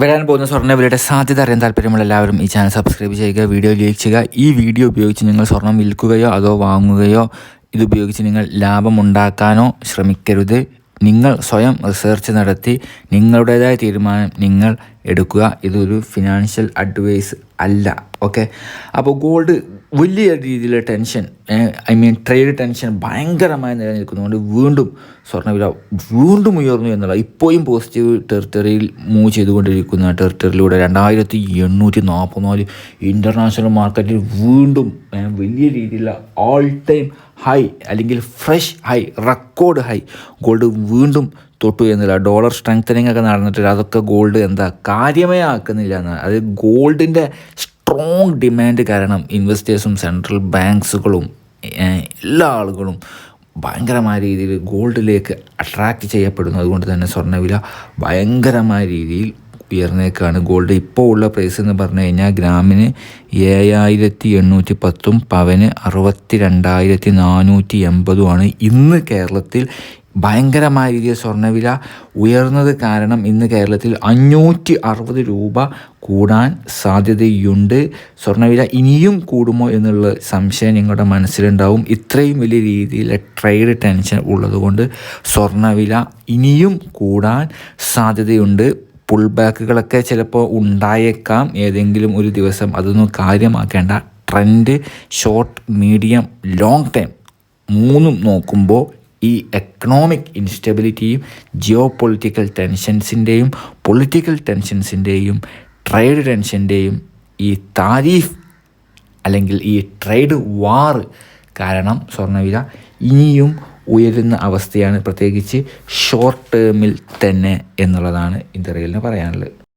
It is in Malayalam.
വരാൻ പോകുന്ന സ്വർണവിലയുടെ സാധ്യത അറിയാൻ താല്പര്യമുള്ള എല്ലാവരും ഈ ചാനൽ സബ്സ്ക്രൈബ് ചെയ്യുക വീഡിയോ ലൈക്ക് ചെയ്യുക. ഈ വീഡിയോ ഉപയോഗിച്ച് നിങ്ങൾ സ്വർണം വിൽക്കുകയോ അതോ വാങ്ങുകയോ ഇതുപയോഗിച്ച് നിങ്ങൾ ലാഭമുണ്ടാക്കാനോ ശ്രമിക്കരുത്. നിങ്ങൾ സ്വയം റിസർച്ച് നടത്തി നിങ്ങളുടേതായ തീരുമാനം നിങ്ങൾ എടുക്കുക. ഇതൊരു ഫിനാൻഷ്യൽ അഡ്വൈസ് അല്ല. ഓക്കെ അപ്പോൾ ഗോൾഡ് വലിയ രീതിയിലെ tension I mean trade tension ഭയങ്കരമായി നിലനിൽക്കുന്നതുകൊണ്ട് വീണ്ടും സ്വർണവില വീണ്ടും ഉയർന്നു എന്നുള്ള ഇപ്പോഴും പോസിറ്റീവ് ടെറിട്ടറിയിൽ മൂവ് ചെയ്തുകൊണ്ടിരിക്കുന്ന ടെറിട്ടറിയിലൂടെ രണ്ടായിരത്തി എണ്ണൂറ്റി നാൽപ്പത്തിനാല് ഇന്റർനാഷണൽ മാർക്കറ്റിൽ വീണ്ടും വലിയ രീതിയിലുള്ള ഓൾ ടൈം ഹൈ അല്ലെങ്കിൽ fresh high record high gold വീണ്ടും തൊട്ടു എന്നില്ല ഡോളർ സ്ട്രെങ്തനിങ് ഒക്കെ നടന്നിട്ട് അതൊക്കെ ഗോൾഡ് എന്താ കാര്യമേ ആക്കുന്നില്ല എന്നാണ്. അത് ഗോൾഡിന്റെ സ്ട്രോങ് ഡിമാൻഡ് കാരണം ഇൻവെസ്റ്റേഴ്സും സെൻട്രൽ ബാങ്ക്സുകളും എല്ലാ ആളുകളും ഭയങ്കരമായ രീതിയിൽ ഗോൾഡിലേക്ക് അട്രാക്റ്റ് ചെയ്യപ്പെടുന്നു. അതുകൊണ്ട് തന്നെ സ്വർണവില ഭയങ്കരമായ രീതിയിൽ ഉയർന്നേക്കാണ്. ഗോൾഡ് ഇപ്പോൾ ഉള്ള പ്രൈസ് എന്ന് പറഞ്ഞു കഴിഞ്ഞാൽ ഗ്രാമിന് ഏഴായിരത്തി എണ്ണൂറ്റി പത്തും പവന് അറുപത്തി രണ്ടായിരത്തി നാനൂറ്റി എൺപതുമാണ് ഇന്ന് കേരളത്തിൽ ഭയങ്കരമായ സ്വർണവില ഉയർന്നത് കാരണം ഇന്ന് കേരളത്തിൽ അഞ്ഞൂറ്റി അറുപത് രൂപ കൂടാൻ സാധ്യതയുണ്ട്. സ്വർണവില ഇനിയും കൂടുമോ എന്നുള്ള സംശയം നിങ്ങളുടെ മനസ്സിലുണ്ടാവും. ഇത്രയും വലിയ രീതിയിലെ ട്രേഡ് ടെൻഷൻ ഉള്ളതുകൊണ്ട് സ്വർണവില ഇനിയും കൂടാൻ സാധ്യതയുണ്ട്. പുൾ ബാക്കുകളൊക്കെ ചിലപ്പോൾ ഉണ്ടായേക്കാം. ഏതെങ്കിലും ഒരു ദിവസം അതൊന്നും കാര്യമാക്കേണ്ട. Trend short medium long time മൂന്നും നോക്കുമ്പോൾ ഈ എക്കണോമിക് ഇൻസ്റ്റബിലിറ്റിയും ജിയോ പൊളിറ്റിക്കൽ ടെൻഷൻസിന്റെയും പൊളിറ്റിക്കൽ ടെൻഷൻസിന്റെയും ട്രേഡ് ടെൻഷന്റെയും ഈ താരീഫ് അല്ലെങ്കിൽ ഈ ട്രേഡ് വാർ കാരണം സ്വർണവില ഇനിയും ഉയരുന്ന അവസ്ഥയാണ്. പ്രത്യേകിച്ച് ഷോർട്ട് ടേമിൽ തന്നെ എന്നുള്ളതാണ് ഇന്ത്യയിൽ പറയാനുള്ളത്.